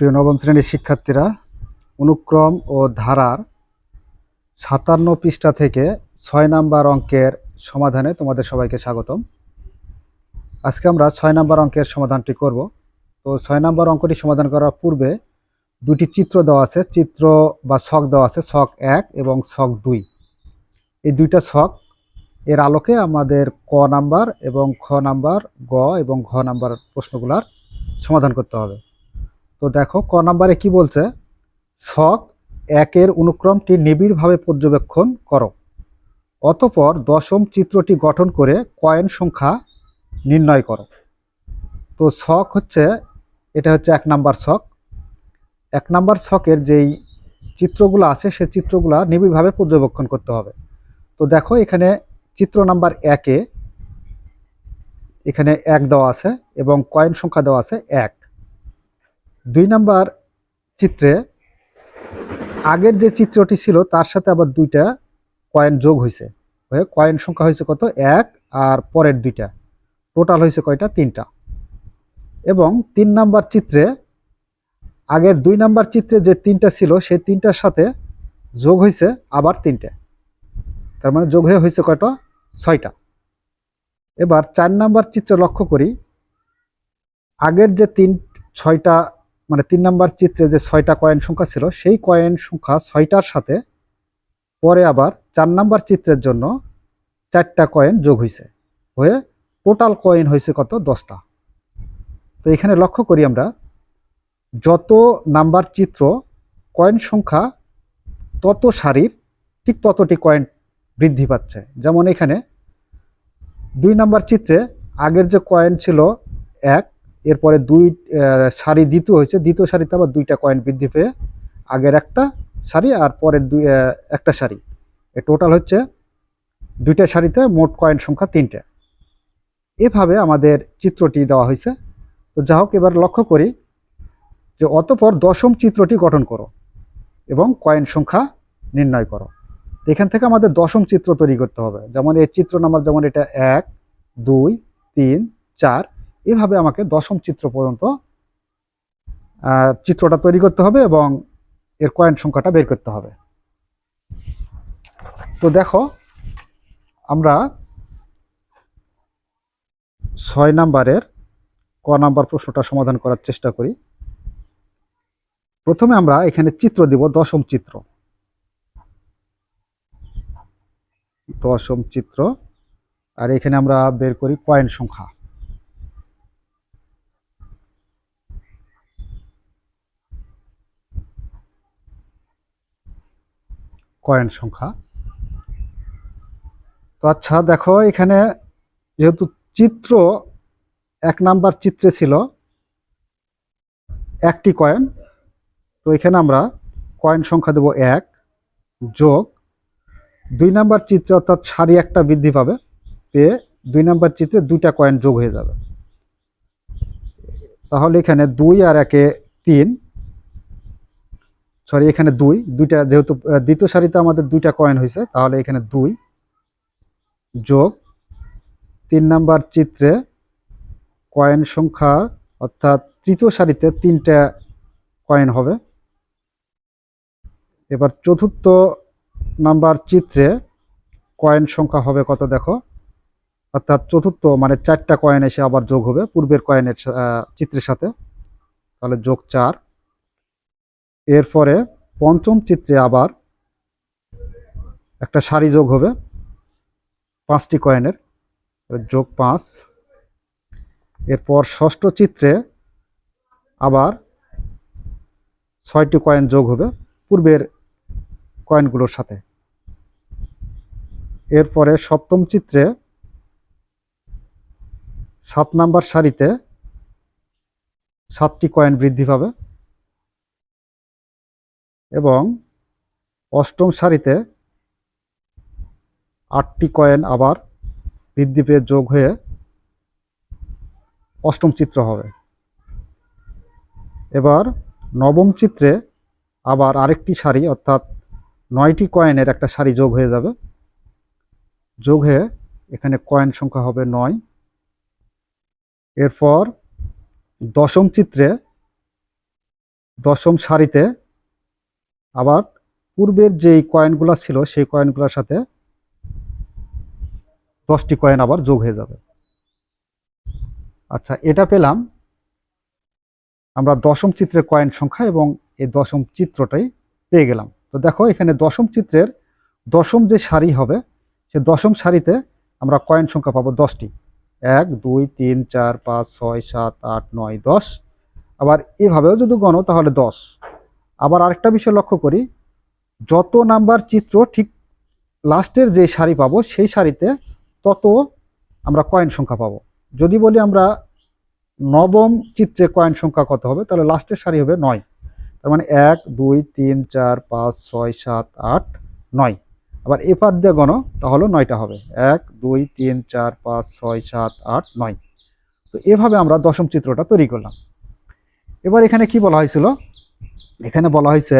প্রিয় নবম শ্রেণির শিক্ষার্থীরা, অনুক্রম ও ধারার সাতান্ন পৃষ্ঠা থেকে ছয় নাম্বার অঙ্কের সমাধানে তোমাদের সবাইকে স্বাগতম। আজকে আমরা ছয় নাম্বার অঙ্কের সমাধানটি করব। তো ছয় নাম্বার অঙ্কটি সমাধান করার পূর্বে দুটি চিত্র দেওয়া আছে, চিত্র বা ছক দেওয়া আছে, ছক এক এবং ছক দুই। এই দুইটা ছক এর আলোকে আমাদের ক নাম্বার এবং খ নাম্বার, গ এবং ঘ নাম্বার প্রশ্নগুলার সমাধান করতে হবে। তো দেখো, ক নাম্বারে কি বলছে? ছক একের অনুক্রমটি নিবিড়ভাবে পর্যবেক্ষণ করো। অতপর দশম চিত্রটি গঠন করে কয়েন সংখ্যা নির্ণয় করো। তো ছক হচ্ছে, এটা হচ্ছে এক নাম্বার ছক এক নাম্বার ছকের যেই চিত্রগুলো আছে সেই চিত্রগুলো নিবিড়ভাবে পর্যবেক্ষণ করতে হবে। তো দেখো, এখানে চিত্র নাম্বার একে, এখানে এক দেওয়া আছে এবং কয়েন সংখ্যা দেওয়া আছে এক। দুই নাম্বার চিত্রে আগের যে চিত্রটি ছিল, তার সাথে আবার দুইটা কয়েন যোগ হয়েছে হয়ে কয়েন সংখ্যা হয়েছে কত? এক, আর পরের দুইটা। টোটাল হয়েছে কয়টা? তিনটা। এবং তিন নাম্বার চিত্রে, আগের দুই নাম্বার চিত্রে যে তিনটা ছিল, সেই তিনটার সাথে যোগ হয়েছে আবার তিনটে। তার মানে যোগ হয়ে হয়েছে কয়টা? ছয়টা। এবার চার নাম্বার চিত্রে লক্ষ্য করি, আগের যে তিন, ছয়টা মানে তিন নাম্বার চিত্রে যে ছয়টা কয়েন সংখ্যা ছিল, সেই কয়েন সংখ্যা ছয়টার সাথে পরে আবার চার নাম্বার চিত্রের জন্য চারটা কয়েন যোগ হয়েছে হয়ে টোটাল কয়েন হয়েছে কত? দশটা। তো এখানে লক্ষ্য করি আমরা, যত নাম্বার চিত্র কয়েন সংখ্যা তত সারির ঠিক ততটি কয়েন বৃদ্ধি পাচ্ছে। যেমন এখানে দুই নাম্বার চিত্রে আগের যে কয়েন ছিল এক এরপরে দুই সারি দ্বিতীয় হয়েছে। দ্বিতীয় সারিতে আবার দুইটা কয়েন বৃদ্ধি পেয়ে আগের একটা সারি আর পরের দুই একটা সারি এ টোটাল হচ্ছে দুইটা সারিতে মোট কয়েন সংখ্যা তিনটে। এভাবে আমাদের চিত্রটি দেওয়া হয়েছে। তো যা হোক, এবার লক্ষ্য করি যে অতপর দশম চিত্রটি গঠন করো এবং কয়েন সংখ্যা নির্ণয় করো। এখান থেকে আমাদের দশম চিত্র তৈরি করতে হবে। যেমন এই চিত্র নাম্বার যেমন এটা এক, দুই, তিন, চার এভাবে আমাকে দশম চিত্র পর্যন্ত চিত্রটা তৈরি করতে হবে এবং এর কয়েন সংখ্যাটা বের করতে হবে। তো দেখো, আমরা ছয় নাম্বারের ক নাম্বার প্রশ্নটা সমাধান করার চেষ্টা করি। প্রথমে আমরা এখানে চিত্র দিব, দশম চিত্র। দশম চিত্র, আর এখানে আমরা বের করি কয়েন সংখ্যা। কয়েন সংখ্যা। তো আচ্ছা দেখো, এখানে যেহেতু চিত্র এক নাম্বার চিত্রে ছিল, একটি কয়েন, তো এখানে আমরা কয়েন সংখ্যা দেব এক যোগ দুই নাম্বার চিত্রে অর্থাৎ সারি একটা বৃদ্ধি পাবে, পেয়ে দুই নাম্বার চিত্রে দুইটা কয়েন যোগ হয়ে যাবে। তাহলে এখানে দুই আর একে তিন সরি এখানে দুই। দুইটা যেহেতু দ্বিতীয় সারিতে আমাদের দুইটা কয়েন হয়েছে তাহলে এখানে দুই যোগ তিন নাম্বার চিত্রে কয়েন সংখ্যা, অর্থাৎ তৃতীয় সারিতে তিনটা কয়েন হবে। এবার চতুর্থ নাম্বার চিত্রে কয়েন সংখ্যা হবে কত দেখো? অর্থাৎ চতুর্থ মানে চারটা কয়েন এসে আবার যোগ হবে, পূর্বের কয়েনের চিত্রের সাথে। তাহলে যোগ চার। এরপরে পঞ্চম চিত্রে আবার একটা সারি যোগ হবে, পাঁচটি কয়েনের যোগ পাঁচ। এরপর ষষ্ঠ চিত্রে আবার ছয়টি কয়েন যোগ হবে পূর্বের কয়েনগুলোর সাথে। এরপরে সপ্তম চিত্রে সাত নাম্বার সারিতে সাতটি কয়েন বৃদ্ধি পাবে। এবং অষ্টম সারিতে আটটি কয়েন আবার বৃদ্ধি পেয়ে যোগ হয়ে অষ্টম চিত্র হবে। এবার নবম চিত্রে আবার আরেকটি সারি, অর্থাৎ নয়টি কয়েনের একটা সারি যোগ হয়ে যাবে। যোগ হয়ে এখানে কয়েন সংখ্যা হবে নয়। এরপর দশম চিত্রে দশম সারিতে আবার পূর্বের যেই কয়েনগুলো ছিল, সেই কয়েনগুলোর সাথে দশটি কয়েন আবার যোগ হয়ে যাবে। আচ্ছা এটা পেলাম আমরা দশম চিত্রের কয়েন সংখ্যা এবং এই দশম চিত্রটাই পেয়ে গেলাম। তো দেখো, এখানে দশম চিত্রের দশম যে সারি হবে, সে দশম সারিতে আমরা কয়েন সংখ্যা পাবো দশটি। এক, দুই, তিন, চার, পাঁচ, ছয়, সাত, আট, নয়, দশ। আবার এভাবেও যদি গণো, তাহলে দশ। আবার আরেকটা বিষয় লক্ষ্য করি, যত নাম্বার চিত্র ঠিক লাস্টের যে শাড়ি পাবো, সেই শাড়িতে তত আমরা কয়েন সংখ্যা পাবো। যদি বলি আমরা নবম চিত্রে কয়েন সংখ্যা কত হবে, তাহলে লাস্টের সারি হবে নয়। তার মানে এক, দুই, তিন, চার, পাঁচ, ছয়, সাত, আট, নয়। আবার এপার দিয়ে গণ, তাহলে নয়টা হবে। এক, দুই, তিন, চার, পাঁচ, ছয়, সাত, আট, নয়। তো এভাবে আমরা দশম চিত্রটা তৈরি করলাম। এবার এখানে কি বলা হয়েছিল? এখানে বলা হয়েছে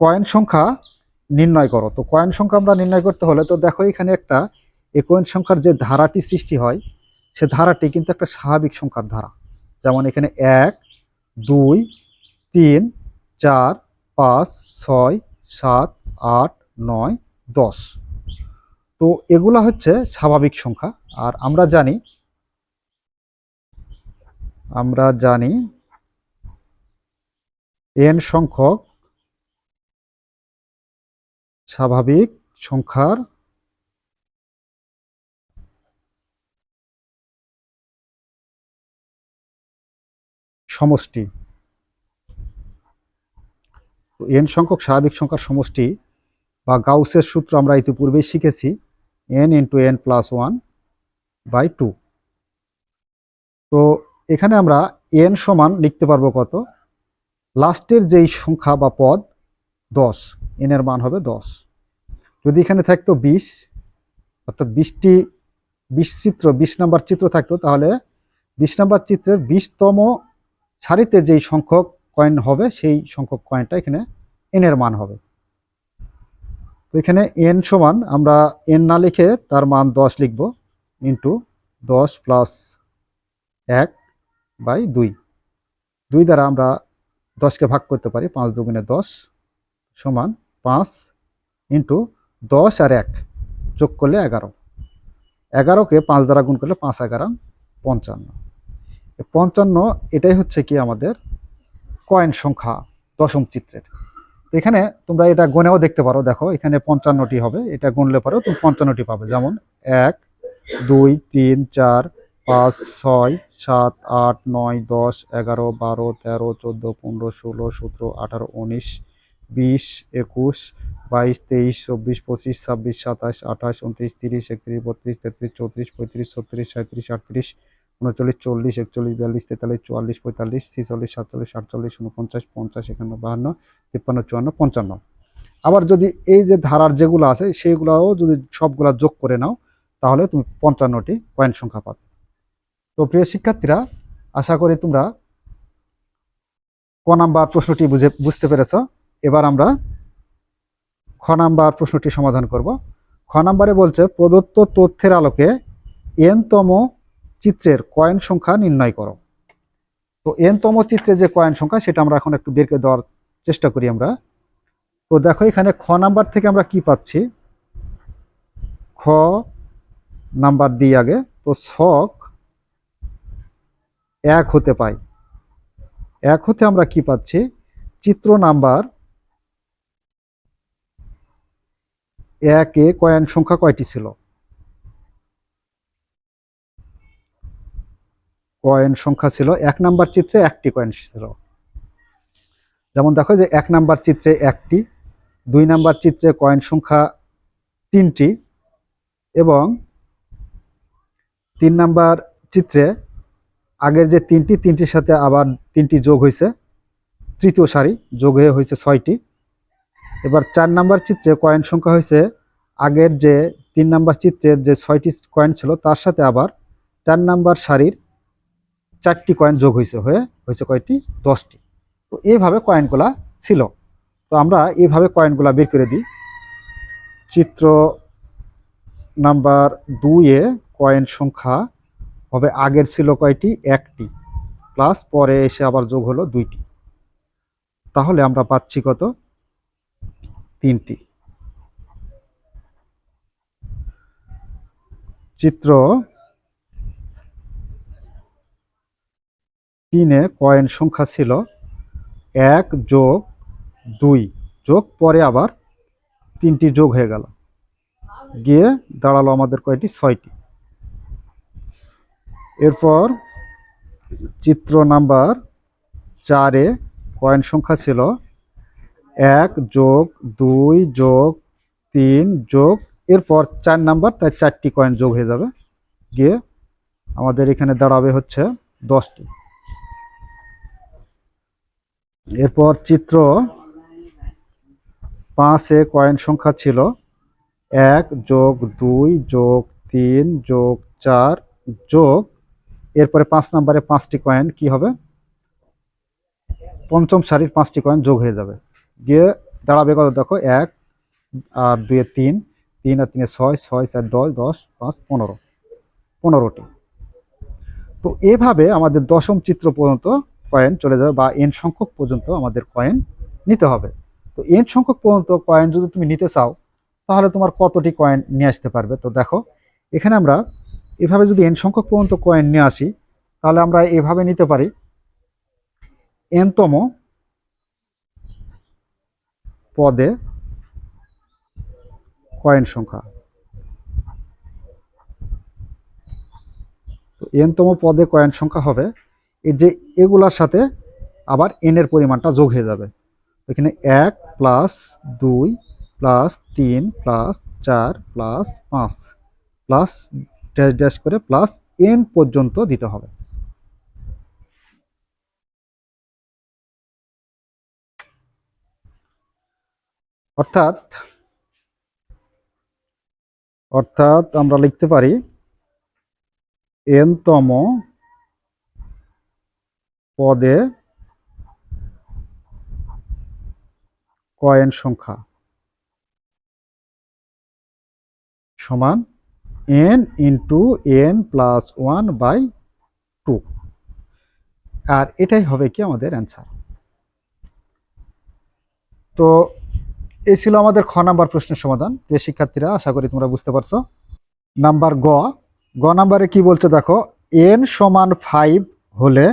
কয়েন সংখ্যা নির্ণয় করো। তো কয়েন সংখ্যা আমরা নির্ণয় করতে হলে তো দেখো এখানে একটা, এই কয়েন সংখ্যার যে ধারাটি সৃষ্টি হয়, সে ধারাটি কিন্তু একটা স্বাভাবিক সংখ্যার ধারা। যেমন এখানে এক, দুই, তিন, চার, পাঁচ, ছয়, সাত, আট, নয়, দশ। তো এগুলা হচ্ছে স্বাভাবিক সংখ্যা। আর আমরা জানি আমরা জানি এন সংখ্যক স্বাভাবিক সংখ্যার সমষ্টি। এন সংখ্যক স্বাভাবিক সংখ্যার সমষ্টি বা গাউসের সূত্র আমরা ইতিপূর্বেই শিখেছি, n into n plus one by two তো এখানে আমরা এন সমান লিখতে পারব কত? লাস্টের যেই সংখ্যা বা পদ, দশ এনের মান হবে দশ। যদি এখানে থাকতো বিশ, অর্থাৎ বিশটি, বিশ চিত্র, বিশ নাম্বার চিত্র থাকতো, তাহলে বিশ নাম্বার চিত্রের বিশতম সারিতে যেই সংখ্যক কয়েন হবে, সেই সংখ্যক কয়েনটা এখানে এনের মান হবে। তো এখানে এন সমান, আমরা এন না লিখে তার মান দশ লিখব ইন্টু দশ প্লাস এক বাই দুই। দুই দ্বারা আমরা দশকে ভাগ করতে পারি, পাঁচ দুগুণে দশ সমান পাঁচ ইন্টু দশ আর এক যোগ করলে এগারো। এগারোকে পাঁচ দ্বারা গুণ করলে পাঁচ এগারো, পঞ্চান্ন। পঞ্চান্ন এটাই হচ্ছে কি আমাদের কয়েন সংখ্যা, দশম চিত্রের। এখানে তোমরা এটা গুনেও দেখতে পারো, দেখো এখানে পঞ্চান্নটি হবে, এটা গুনলে পারো তুমি পঞ্চান্নটি পাবে। যেমন এক, দুই, তিন, চার পাঁচ ছয় সাত আট নয় দশ এগারো বারো তেরো চোদ্দ পনেরো ষোলো সতেরো আঠারো উনিশ বিশ একুশ বাইশ তেইশ চব্বিশ পঁচিশ ছাব্বিশ সাতাশ আঠাশ উনত্রিশ তিরিশ একত্রিশ বত্রিশ তেত্রিশ চৌত্রিশ পঁয়ত্রিশ ছত্রিশ সাঁত্রিশ আটত্রিশ উনচল্লিশ চল্লিশ একচল্লিশ বিয়াল্লিশ তেতাল্লিশ চুয়াল্লিশ পঁয়তাল্লিশ ছেচল্লিশ সাতচল্লিশ আটচল্লিশ উনপঞ্চাশ পঞ্চাশ একান্ন বাহান্ন তিপ্পান্ন চুয়ান্ন পঞ্চান্ন। আবার যদি এই যে ধারার যেগুলো আছে, সেইগুলোও যদি সবগুলা যোগ করে নাও, তাহলে তুমি পঞ্চান্নটি পয়েন্ট সংখ্যা পাবে। তো প্রিয় শিক্ষার্থীরা, আশা করি তোমরা ক নাম্বার প্রশ্নটি বুঝে, বুঝতে পেরেছ। এবার আমরা খ নাম্বার প্রশ্নটি সমাধান করব। খ নাম্বারে বলছে, প্রদত্ত তথ্যের আলোকে এনতম চিত্রের কয়েন সংখ্যা নির্ণয় করো। তো এনতম চিত্রে যে কয়েন সংখ্যা, সেটা আমরা এখন একটু বের করে দেওয়ার চেষ্টা করি আমরা। তো দেখো, এখানে খ নাম্বার থেকে আমরা কি পাচ্ছি? খ নাম্বার দিই আগে। তো ছক এক হতে পাই। এক হতে আমরা কি পাচ্ছি? চিত্র নাম্বার একে কয়েন সংখ্যা কয়টি ছিল? কয়েন সংখ্যা ছিল এক নাম্বার চিত্রে একটি কয়েন ছিল। যেমন দেখো যে এক নাম্বার চিত্রে একটি, দুই নাম্বার চিত্রে কয়েন সংখ্যা তিনটি এবং তিন নাম্বার চিত্রে আগের যে তিনটি, তিনটির সাথে আবার তিনটি যোগ হয়েছে। তৃতীয় সারি যোগ হয়ে হয়েছে ছয়টি। এবার চার নাম্বার চিত্রে কয়েন সংখ্যা হয়েছে। আগের যে তিন নাম্বার চিত্রের যে ছয়টি কয়েন ছিল, তার সাথে আবার চার নাম্বার সারির চারটি কয়েন যোগ হয়েছে হয়ে হয়েছে কয়টি? দশটি। তো এইভাবে কয়েনগুলা ছিল। তো আমরা এইভাবে কয়েনগুলা বের করে দিই। চিত্র নাম্বার দুইয়ে কয়েন সংখ্যা হবে আগের ছিল কয়টি? একটি। প্লাস পরে এসে আবার যোগ হলো দুইটি। তাহলে আমরা পাচ্ছি কত? তিনটি। চিত্র তিনে কয়েন সংখ্যা ছিল এক যোগ দুই। যোগ পরে আবার তিনটি যোগ হয়ে গেল। গিয়ে দাঁড়াল আমাদের কয়টি? ছয়টি। এরপর চিত্র নাম্বার চারে কয়েন সংখ্যা ছিল এক যোগ দুই যোগ তিন যোগ, এরপর চার নাম্বার, তাই চারটি কয়েন যোগ হয়ে যাবে। গিয়ে আমাদের এখানে দাঁড়াবে হচ্ছে দশটি। এরপর চিত্র পাঁচে কয়েন সংখ্যা ছিল এক যোগ দুই যোগ তিন যোগ চার যোগ এরপরে পাঁচ নাম্বারে পাঁচটি কয়েন কি হবে? পঞ্চম সারির পাঁচটি কয়েন যোগ হয়ে যাবে। গিয়ে দাঁড়াবে কত? দেখো, এক আর দুয়ে তিন তিন আর তিনে ছয় ছয়, চার, দশ দশ, পাঁচ, পনেরো। পনেরোটি। তো এভাবে আমাদের দশম চিত্র পর্যন্ত কয়েন চলে যাবে বা এন সংখ্যক পর্যন্ত আমাদের কয়েন নিতে হবে। তো এন সংখ্যক পর্যন্ত কয়েন যদি তুমি নিতে চাও, তাহলে তোমার কতটি কয়েন নিয়ে আসতে পারবে? তো দেখো, এখানে আমরা এভাবে যদি এন সংখ্যক পর্যন্ত কয়েন নিয়ে আসি, তাহলে আমরা এভাবে নিতে পারি। এনতম পদে কয়েন সংখ্যা। তো এনতম পদে কয়েন সংখ্যা হবে, এই যে এগুলার সাথে আবার এনের পরিমাণটা যোগ হয়ে যাবে। এখানে এক প্লাস দুই প্লাস তিন প্লাস চার প্লাস পাঁচ প্লাস ড্যাশ ড্যাশ করে প্লাস এন পর্যন্ত দিতে হবে। অর্থাৎ অর্থাৎ আমরা লিখতে পারি এনতম পদে কয়েন সংখ্যা সমান n into n plus one by two আর এটাই হবে কি আমাদের অ্যান্সার তো এই ছিল আমাদের খ নাম্বার প্রশ্নের সমাধান। প্রিয় শিক্ষার্থীরা, আশা করি তোমরা বুঝতে পারছ। নাম্বার গ। গ নাম্বারে কি বলছে দেখো এন সমান ফাইভ হলে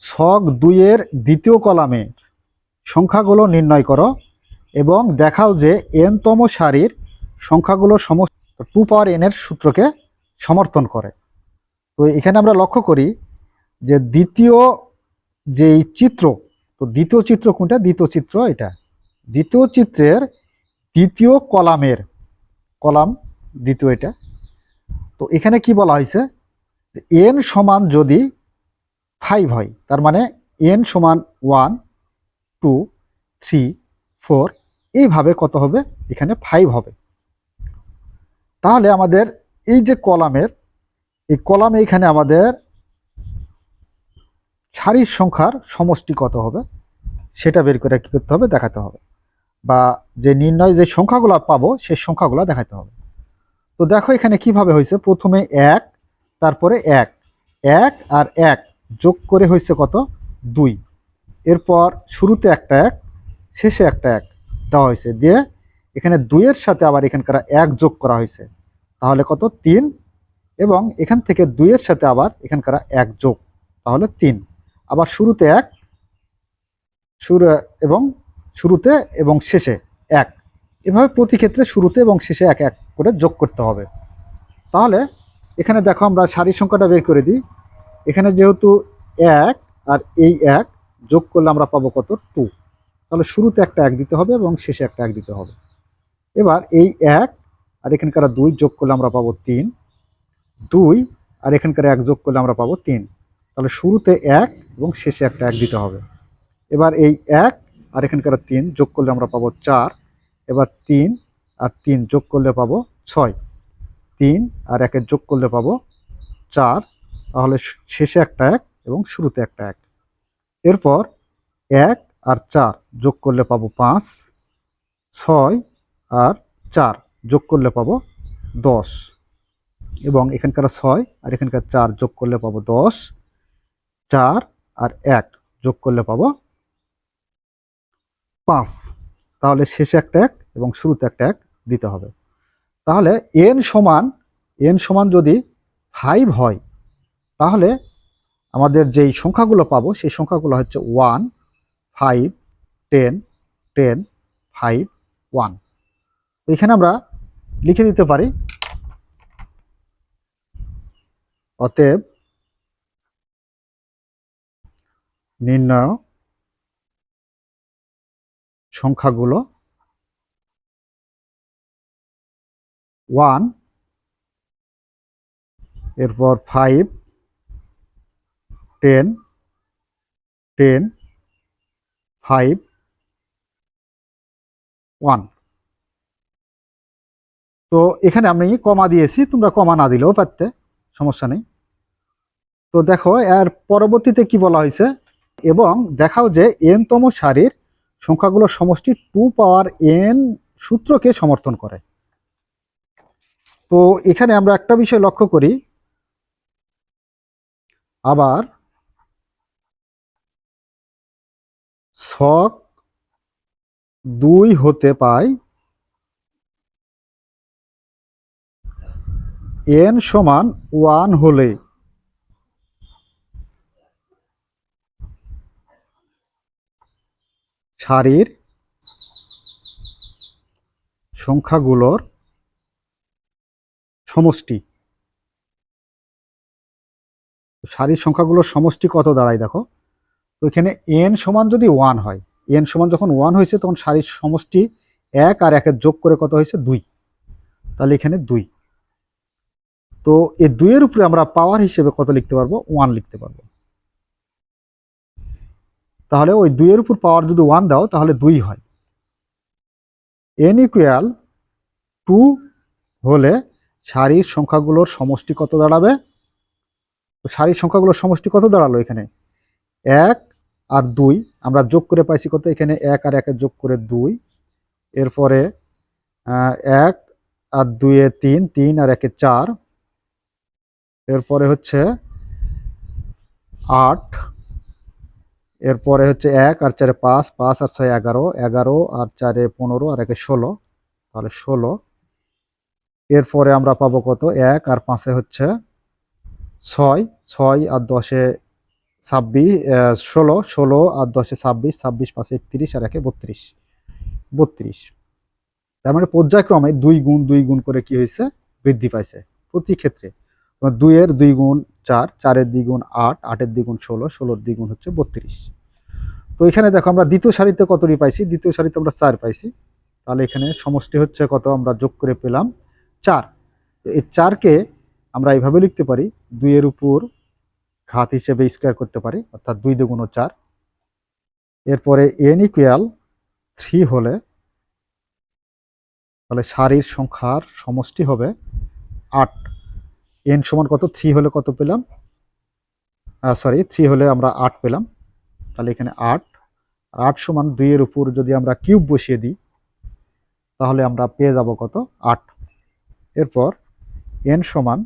ছক দুইয়ের দ্বিতীয় কলামের সংখ্যাগুলো নির্ণয় করো এবং দেখাও যে এনতম সারির সংখ্যাগুলো সমস্ত টু পাওয়ার এনের সূত্রকে সমর্থন করে। তো এখানে আমরা লক্ষ্য করি যে দ্বিতীয় যেই চিত্র, তো দ্বিতীয় চিত্র কোনটা? দ্বিতীয় চিত্র এটা। দ্বিতীয় চিত্রের দ্বিতীয় কলামের, কলাম দ্বিতীয় এটা। তো এখানে কি বলা হয়েছে? যে এন সমান যদি ফাইভ হয়, তার মানে এন সমান ওয়ান টু থ্রি ফোর এইভাবে কত হবে? এখানে ফাইভ হবে। তাহলে আমাদের এই যে কলামের, এই কলামে এখানে আমাদের সারির সংখ্যার সমষ্টি কত হবে, সেটা বের করে কী করতে হবে, দেখাতে হবে। বা যে নির্ণয়, যে সংখ্যাগুলো পাবো, সেই সংখ্যাগুলো দেখাতে হবে। তো দেখো এখানে কীভাবে হয়েছে, প্রথমে এক, তারপরে এক। এক আর এক যোগ করে হয়েছে কত? দুই। এরপর শুরুতে একটা এক, শেষে একটা এক দেওয়া হয়েছে। দিয়ে এখানে দুইয়ের সাথে আবার এখানকার এক যোগ করা হয়েছে। তাহলে কত? তিন। এবং এখান থেকে দুইয়ের সাথে আবার এখানকার এক যোগ। তাহলে তিন। আবার শুরুতে এক, শুরু, এবং শুরুতে এবং শেষে এক। এভাবে প্রতি ক্ষেত্রে শুরুতে এবং শেষে এক এক করে যোগ করতে হবে। তাহলে এখানে দেখো আমরা সারি সংখ্যাটা বের করে দিই। এখানে যেহেতু এক আর এই এক যোগ করলে আমরা পাবো কত? টু। তাহলে শুরুতে একটা এক দিতে হবে এবং শেষে একটা এক দিতে হবে। এবার এই এক আর এখানকার দুই যোগ করলে আমরা পাবো তিন। দুই আর এখানকার এক যোগ করলে আমরা পাবো তিন। তাহলে শুরুতে এক এবং শেষে একটা এক দিতে হবে। এবার এই এক আর এখানকার তিন যোগ করলে আমরা পাবো চার। এবার তিন আর তিন যোগ করলে পাবো ছয়। তিন আর একের যোগ করলে পাবো চার। তাহলে শেষে একটা এক এবং শুরুতে একটা এক। এরপর এক আর চার যোগ করলে পাবো পাঁচ। ছয় আর চার যোগ করলে পাবো দশ। এবং এখানকার ছয় আর এখানকার চার যোগ করলে পাবো দশ। চার আর এক যোগ করলে পাবো পাঁচ। তাহলে শেষে একটা এক এবং শুরুতে একটা এক দিতে হবে। তাহলে এন সমান এন সমান যদি ফাইভ হয়, তাহলে আমাদের যেই সংখ্যাগুলো পাবো, সেই সংখ্যাগুলো হচ্ছে one five ten ten five one এখানে আমরা লিখে দিতে পারি অতএব নির্ণয় সংখ্যাগুলো ওয়ান এরপর five ten ten five one তো এখানে আমি কমা দিয়েছি, তোমরা কমা না দিলেও পারতে, সমস্যা নেই। তো দেখো, এর পরবর্তীতে কি বলা হয়েছে? এবং দেখাও যে এন তম সারির সংখ্যাগুলোর সমষ্টি টু পাওয়ার এন সূত্রকে সমর্থন করে। তো এখানে আমরা একটা বিষয় লক্ষ্য করি। আবার ছক দুই হতে পায় এন সমান ওয়ান হলে সারির সংখ্যাগুলোর সমষ্টি। সারির সংখ্যাগুলোর সমষ্টি কত দাঁড়ায় দেখো? তো এখানে এন সমান যদি ওয়ান হয়, এন সমান যখন ওয়ান হয়েছে তখন সারির সমষ্টি এক আর একের যোগ করে কত হয়েছে? দুই। তাহলে এখানে দুই। তো এই দুইয়ের উপরে আমরা পাওয়ার হিসেবে কত লিখতে পারব? ওয়ান লিখতে পারব। তাহলে ওই দুইয়ের উপর পাওয়ার যদি ওয়ান দাও, তাহলে দুই হয়। এন ইকুয়াল টু হলে সারির সংখ্যাগুলোর সমষ্টি কত দাঁড়াবে? তো সারির সংখ্যাগুলোর সমষ্টি কত দাঁড়াল এখানে? এক আর দুই। আমরা যোগ করে পাইছি কত? এখানে এক আর একে যোগ করে দুই। এরপরে এক আর দুইয়ে তিন তিন আর একে চার। এরপরে হচ্ছে আট, এরপরে হচ্ছে এক আর চারে পাঁচ পাঁচ আর ছয় এগারো এগারো আর চারে পনেরো আর একে ষোলো, তাহলে ষোলো। এরপরে আমরা পাবো কত? এক আর পাঁচে হচ্ছে ছয় ছয় আর দশে ছাব্বিশ ষোলো ষোলো আর দশে ছাব্বিশ ছাব্বিশ পাঁচে একত্রিশ আর একে বত্রিশ বত্রিশ। তার মানে পর্যায়ক্রমে দুই গুণ দুই গুণ করে কি হয়েছে? বৃদ্ধি পাইছে প্রতি ক্ষেত্রে। তোমার দুইয়ের দুই গুণ চার, চারের দ্বিগুণ আট, আটের দ্বিগুণ ষোলো, ষোলোর দ্বিগুণ হচ্ছে বত্রিশ। তো এখানে দেখো আমরা দ্বিতীয় সারিতে কতটি পাইছি? দ্বিতীয় সারিতে আমরা চার পাইছি। তাহলে এখানে সমষ্টি হচ্ছে কত? আমরা যোগ করে পেলাম চার। এই চারকে আমরা এইভাবে লিখতে পারি, দুইয়ের উপর ঘাত হিসেবে স্কোয়ার করতে পারি, অর্থাৎ দুই দুগুণ চার। এরপরে এন ইকুয়াল থ্রি হলে, তাহলে সারির সংখ্যার সমষ্টি হবে আট। এন সমান কত? থ্রি হলে কত পেলাম? সরি থ্রি হলে আমরা আট পেলাম। তাহলে এখানে আট। আট সমান দুইয়ের উপর যদি আমরা কিউব বসিয়ে দিই, তাহলে আমরা পেয়ে যাব কত? আট। এরপর এন সমান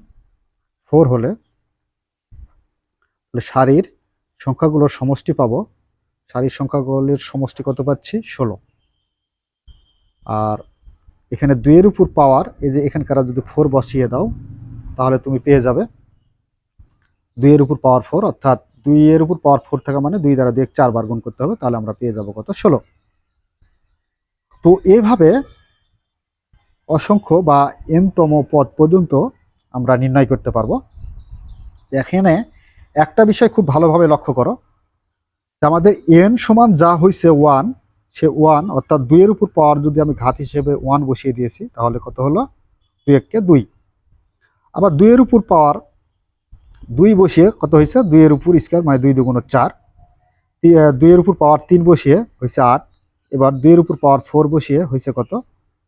ফোর হলে সারির সংখ্যাগুলোর সমষ্টি পাবো। সারির সংখ্যাগুলোর সমষ্টি কত পাচ্ছি? ষোলো। আর এখানে দুইয়ের উপর পাওয়ার এই যে এখানকার যদি ফোর বসিয়ে দাও তাহলে তুমি পেয়ে যাবে দুইয়ের উপর পাওয়ার ফোর অর্থাৎ দুইয়ের উপর পাওয়ার ফোর থাকা মানে দুই দ্বারা দিয়ে চারবার গুণ করতে হবে, তাহলে আমরা পেয়ে যাব কত? ষোলো। তো এভাবে অসংখ্য বা এনতম পদ পর্যন্ত আমরা নির্ণয় করতে পারব। এখানে একটা বিষয় খুব ভালোভাবে লক্ষ্য করো, যে আমাদের এন সমান যা হয়েছে ওয়ান সে ওয়ান অর্থাৎ দুইয়ের উপর পাওয়ার যদি আমি ঘাত হিসেবে ওয়ান বসিয়ে দিয়েছি, তাহলে কত হলো? দুই এককে দুই। আবার দুইয়ের উপর পাওয়ার দুই বসিয়ে কত হয়েছে? দুইয়ের উপর স্কোয়ার মানে দুই দুগুণ চার। দুইয়ের উপর পাওয়ার তিন বসিয়ে হয়েছে আট। এবার দুইয়ের উপর পাওয়ার ফোর বসিয়ে হয়েছে কত?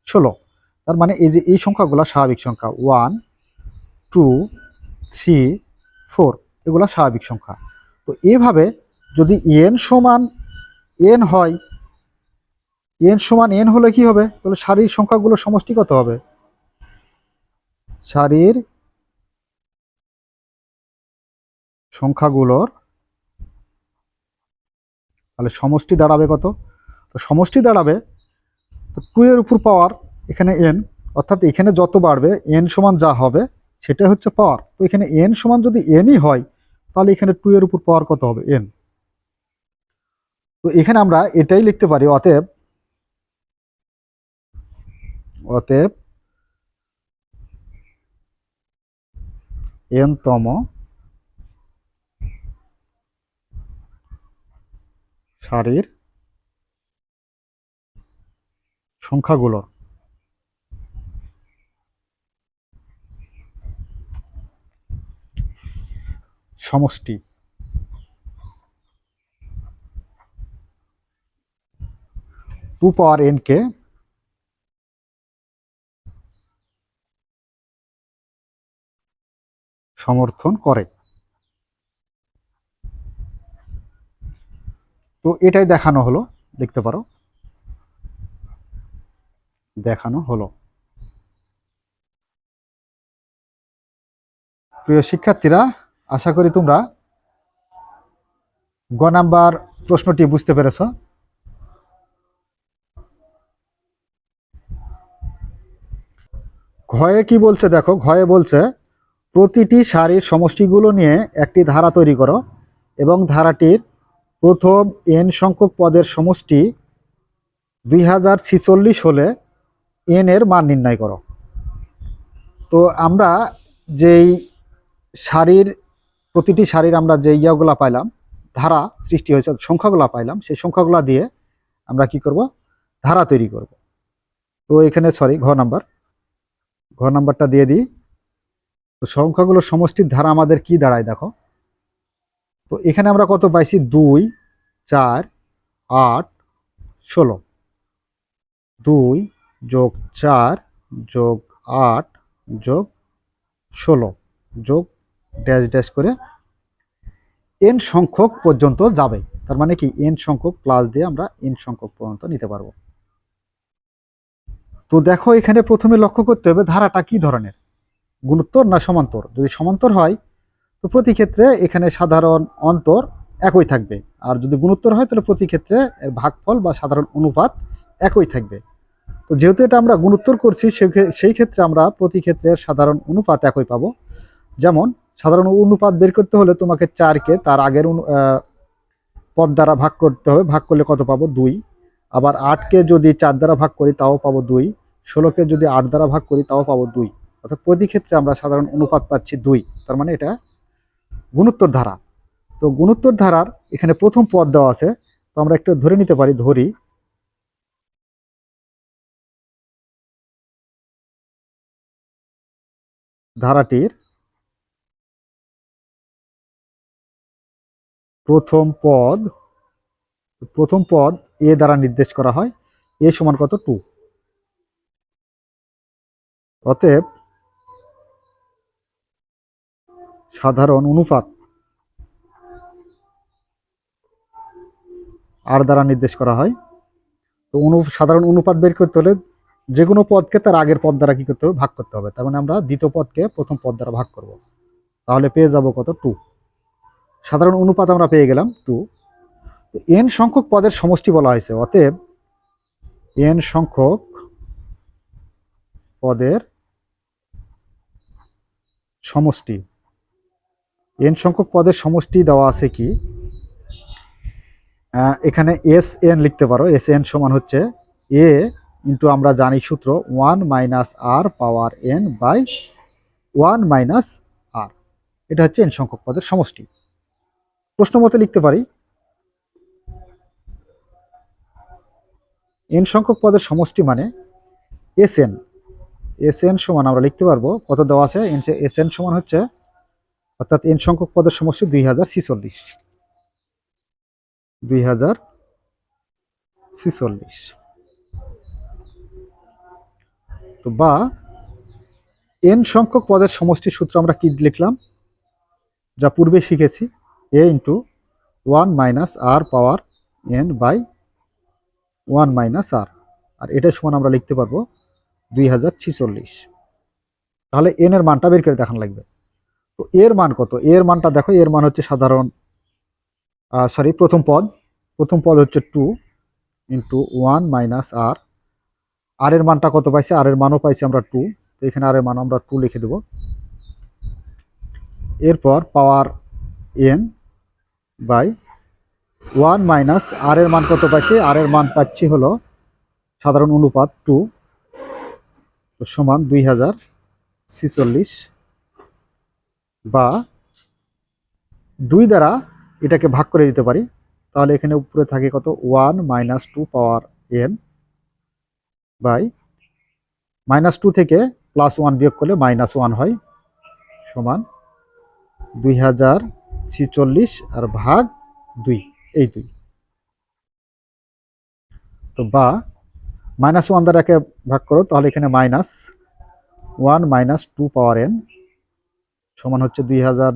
ষোলো। তার মানে এই যে এই সংখ্যাগুলো স্বাভাবিক সংখ্যা। ওয়ান টু থ্রি ফোর এগুলো স্বাভাবিক সংখ্যা। তো এভাবে যদি এন সমান এন হয় এন সমান এন হলে কি হবে? তাহলে সারির সংখ্যাগুলো সমষ্টি কত হবে? সারির সংখ্যাগুলোর, তাহলে সমষ্টি দাঁড়াবে কত? তো সমষ্টি দাঁড়াবে, তো টু এর উপর পাওয়ার এখানে এন অর্থাৎ এখানে যত বাড়বে এন সমান যা হবে সেটা হচ্ছে পাওয়ার। তো এখানে এন সমান যদি এনই হয়, তাহলে এখানে টু এর উপর পাওয়ার কত হবে? এন তো এখানে আমরা এটাই লিখতে পারি, অতএব অতএব এন সারির সংখ্যাগুলো। সমষ্টি। টু পাওয়ার এন কে। সমর্থন করে। তো এটাই দেখানো হলো, দেখতে পারো। দেখানো হলো। প্রিয় শিক্ষার্থীরা, আশা করি তোমরা গ নাম্বার প্রশ্নটি বুঝতে পেরেছ। ঘয়ে কি বলছে দেখো, ঘয়ে বলছে, প্রতিটি সারির সমষ্টিগুলো নিয়ে একটি ধারা তৈরি করো এবং ধারাটির প্রথম এন সংখ্যক পদের সমষ্টি দুই হলে এন এর মান নির্ণয় করো। তো আমরা যেই সারির, প্রতিটি সারির আমরা যে ইয়াগুলা পাইলাম, ধারা সৃষ্টি হয়েছে, সংখ্যাগুলা পাইলাম, সেই সংখ্যাগুলা দিয়ে আমরা কি করব? ধারা তৈরি করব। তো এখানে সরি ঘ নাম্বার। ঘ নাম্বারটা দিয়ে দিই। তো সংখ্যাগুলোর সমষ্টির ধারা আমাদের কি দাঁড়ায় দেখো। তো এখানে আমরা কত পাইছি? দুই, চার, আট, ষোলো। দুই যোগ চার যোগ আট যোগ ষোলো। যোগ ড্যাশ ড্যাশ করে এন সংখ্যক পর্যন্ত যাবে। তার মানে কি? এন সংখ্যক প্লাস দিয়ে আমরা এন সংখ্যক পর্যন্ত নিতে পারব। তো দেখো এখানে প্রথমে লক্ষ্য করতে হবে ধারাটা কি ধরনের? গুণোত্তর না সমান্তর? যদি সমান্তর হয় তো প্রতি ক্ষেত্রে এখানে সাধারণ অন্তর একই থাকবে। আর যদি গুণোত্তর হয়, তাহলে প্রতি ক্ষেত্রে এর ভাগফল বা সাধারণ অনুপাত একই থাকবে। তো যেহেতু এটা আমরা গুণোত্তর করছি, সেই ক্ষেত্রে আমরা প্রতি ক্ষেত্রে সাধারণ অনুপাত একই পাবো। যেমন, সাধারণ অনুপাত বের করতে হলে তোমাকে চারকে তার আগের পদ দ্বারা ভাগ করতে হবে। ভাগ করলে কত পাবো? দুই। আবার আটকে যদি চার দ্বারা ভাগ করি, তাও পাবো দুই। ষোলোকে যদি আট দ্বারা ভাগ করি, তাও পাবো দুই। অর্থাৎ প্রতি ক্ষেত্রে আমরা সাধারণ অনুপাত পাচ্ছি দুই। তার মানে এটা গুণোত্তর ধারা তো গুণোত্তর ধারার এখানে প্রথম পদ দেওয়া আছে। তো আমরা একটু ধরে নিতে পারি, ধরি। ধারাটির প্রথম পদ প্রথম পদ এ দ্বারা নির্দেশ করা হয়। এ সমান কত? টু। অতএব সাধারণ অনুপাত। আর দ্বারা নির্দেশ করা হয়। তো অনু, সাধারণ অনুপাত বের করতে হলে যে কোনো পদকে তার আগের পদ দ্বারা কী করতে হবে? ভাগ করতে হবে। তার মানে আমরা দ্বিতীয় পদকে প্রথম পদ দ্বারা ভাগ করব। তাহলে পেয়ে যাব কত? টু সাধারণ অনুপাত আমরা পেয়ে গেলাম টু তো এন সংখ্যক পদের সমষ্টি বলা হয়েছে। অতএব এন সংখ্যক পদের সমষ্টি এন সংখ্যক পদের সমষ্টি দেওয়া আছে কি? এখানে এস এন লিখতে পারো। এস এন সমান হচ্ছে এ ইন্টু আমরা জানি সূত্র one minus r power n by one minus r এটা হচ্ছে এন সংখ্যক পদের সমষ্টি। প্রশ্ন মতে লিখতে পারি? এন সংখ্যক পদের সমষ্টি মানে এস এন এস এন সমান আমরা লিখতে পারব। কত দেওয়া আছে? এন এস এন সমান হচ্ছে অর্থাৎ এন সংখ্যক পদের সমষ্টি দুই হাজার ছিচল্লিশ। দুই হাজার ছিচল্লিশ। তো বা এন সংখ্যক পদের সমষ্টি সূত্র আমরা কি লিখলাম? যা পূর্বে শিখেছি a into one minus r power n by one minus r r এটা সমান আমরা লিখতে পারব দুই তাহলে এন এর মানটা বের করে দেখানো লাগবে। তো এর মান কত? এর মানটা দেখো, এর মান হচ্ছে সাধারণ সরি প্রথম পদ। প্রথম পদ হচ্ছে two into one minus r r এর মানটা কত পাইছি? আর এর মানও পাইছি আমরা টু তো এখানে আর এর মান আমরা টু লিখে দেব। এরপর power n by one minus r এর মান কত পাইছি? আর এর মান পাচ্ছি হলো সাধারণ অনুপাত টু সমান দুই হাজার ছিচল্লিশ। বা দুই দ্বারা এটাকে ভাগ করে দিতে পারি, তাহলে এখানে উপরে থাকে কত? One minus two power n by minus two থেকে প্লাস ওয়ান বিয়োগ করলে মাইনাস ওয়ান হয় সমান দুই হাজার ছিচল্লিশ আর ভাগ দুই, এই দুই। তো বা মাইনাস ওয়ান দ্বারা ভাগ করো, তাহলে এখানে minus one minus two power n সমান হচ্ছে দুই হাজার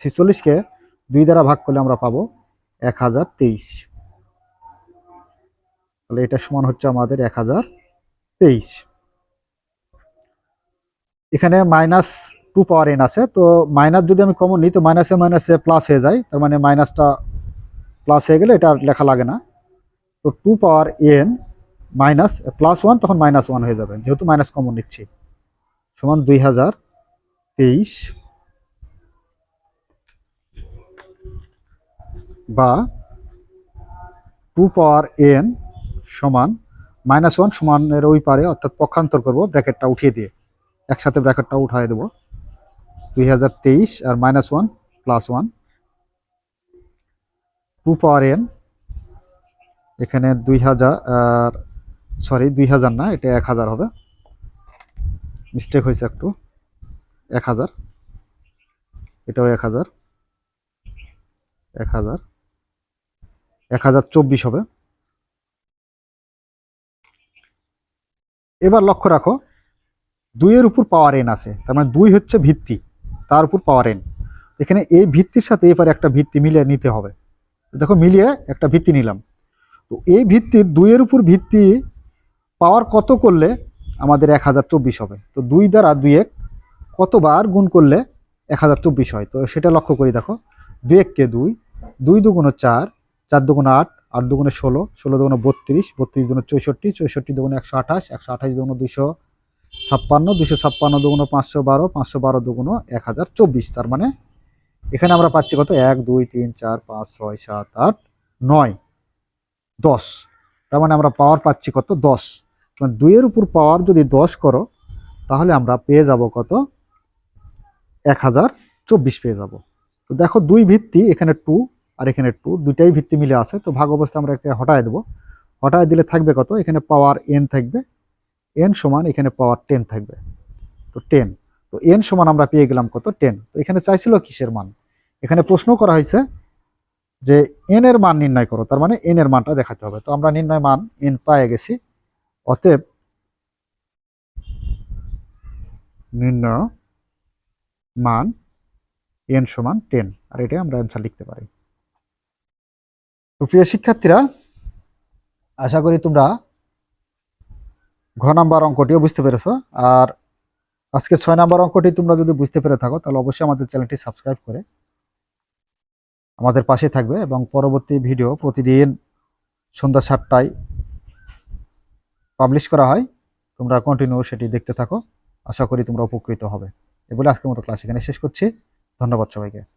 ছিচল্লিশকে দুই দ্বারা ভাগ করলে আমরা পাবো এক হাজার তেইশ। তাহলে এটা সমান হচ্ছে আমাদের এক হাজার তেইশ। এখানে মাইনাস টু পাওয়ার এন আছে, তো মাইনাস যদি আমি কমন নিই, তো মাইনাসে মাইনাসে প্লাস হয়ে যায়, তার মানে মাইনাসটা প্লাস হয়ে গেলে এটা লেখা লাগে না। তো two power n minus plus one তখন মাইনাস ওয়ান হয়ে যাবে, যেহেতু মাইনাস কমন নিচ্ছি। সমান দুই হাজার তেইশ বা টু পাওয়ার এন সমান মাইনাস ওয়ান সমানের ওই পারে অর্থাৎ পক্ষান্তর করব ব্র্যাকেটটা উঠিয়ে দিয়ে। একসাথে ব্র্যাকেটটা উঠায় দেবো। দুই হাজার তেইশ আর minus one plus one. Two power n এখানে দুই হাজার সরি, দুই হাজার না, এটা এক হাজার হবে। মিস্টেক হয়েছে একটু। এক হাজার। এটাও এক হাজার। এক হাজার। এক হাজার চব্বিশ হবে। এবার লক্ষ্য রাখো, দুইয়ের উপর পাওয়ার এন আছে, তার মানে দুই হচ্ছে ভিত্তি, তার উপর পাওয়ার এন এখানে এই ভিত্তির সাথে এবার একটা ভিত্তি মিলিয়ে নিতে হবে। দেখো মিলিয়ে একটা ভিত্তি নিলাম। তো এই ভিত্তির, দুইয়ের উপর ভিত্তি পাওয়ার কত করলে আমাদের এক হাজার চব্বিশ হবে। তো দুই দ্বারা দুই এক কতবার গুণ করলে এক হাজার চব্বিশ হয়? তো সেটা লক্ষ্য করি দেখো। দুই এককে দুই দুই দুগুণ চার চার দুগুণ আট আট দুগুণে ষোলো ষোলো দুগুণ বত্রিশ বত্রিশ দুগুণ চৌষট্টি চৌষট্টি দুগুণ একশো আঠাশ একশো আঠাশ দুগুণ দুশো ছাপ্পান্ন দুশো ছাপ্পান্ন দুগুণ পাঁচশো বারো পাঁচশো বারো দুগুণ এক হাজার চব্বিশ। তার মানে এখানে আমরা পাচ্ছি কত? এক, দুই, তিন, চার, পাঁচ, ছয়, সাত, আট, নয়, দশ। তার মানে আমরা পাওয়ার পাচ্ছি কত? দশ। মানে দুইয়ের উপর পাওয়ার যদি দশ করো, তাহলে আমরা পেয়ে যাব কত? এক হাজার চব্বিশ পেয়ে যাব। তো দেখো দুই ভিত্তি, এখানে টু আর এখানে টু দুইটাই ভিত্তি মিলে আছে। তো ভাগ অবস্থা আমরা একে হটায় দেবো। হটায় দিলে থাকবে কত? এখানে পাওয়ার এন থাকবে। এন সমান এখানে পাওয়ার টেন থাকবে। তো টেন তো এন সমান আমরা পেয়ে গেলাম কত? টেন তো এখানে চাইছিল কিসের মান? এখানে প্রশ্ন করা হয়েছে যে এন এর মান নির্ণয় করো। তার মানে এন এর মানটা দেখাতে হবে। তো আমরা নির্ণয় মান এন পায়ে গেছি। অতএব নির্ণয় মান এন সমান টেন। আর এটাই আমরা অ্যান্সার লিখতে পারি। তো প্রিয় শিক্ষার্থীরা, আশা করি তোমরা ঘ নাম্বার অঙ্কটিও বুঝতে পেরেছ। আর আজকে ছয় নাম্বার অঙ্কটি তোমরা যদি বুঝতে পেরে থাকো, তাহলে অবশ্যই আমাদের চ্যানেলটি সাবস্ক্রাইব করে আমাদের পাশে থাকবে এবং পরবর্তী ভিডিও প্রতিদিন সন্ধ্যা সাতটায় পাবলিশ করা হয়। তোমরা কন্টিনিউ সেটি দেখতে থাকো। আশা করি তোমরা উপকৃত হবে। এ বলে আজকের মতো ক্লাস এখানে শেষ করছি। ধন্যবাদ সবাইকে।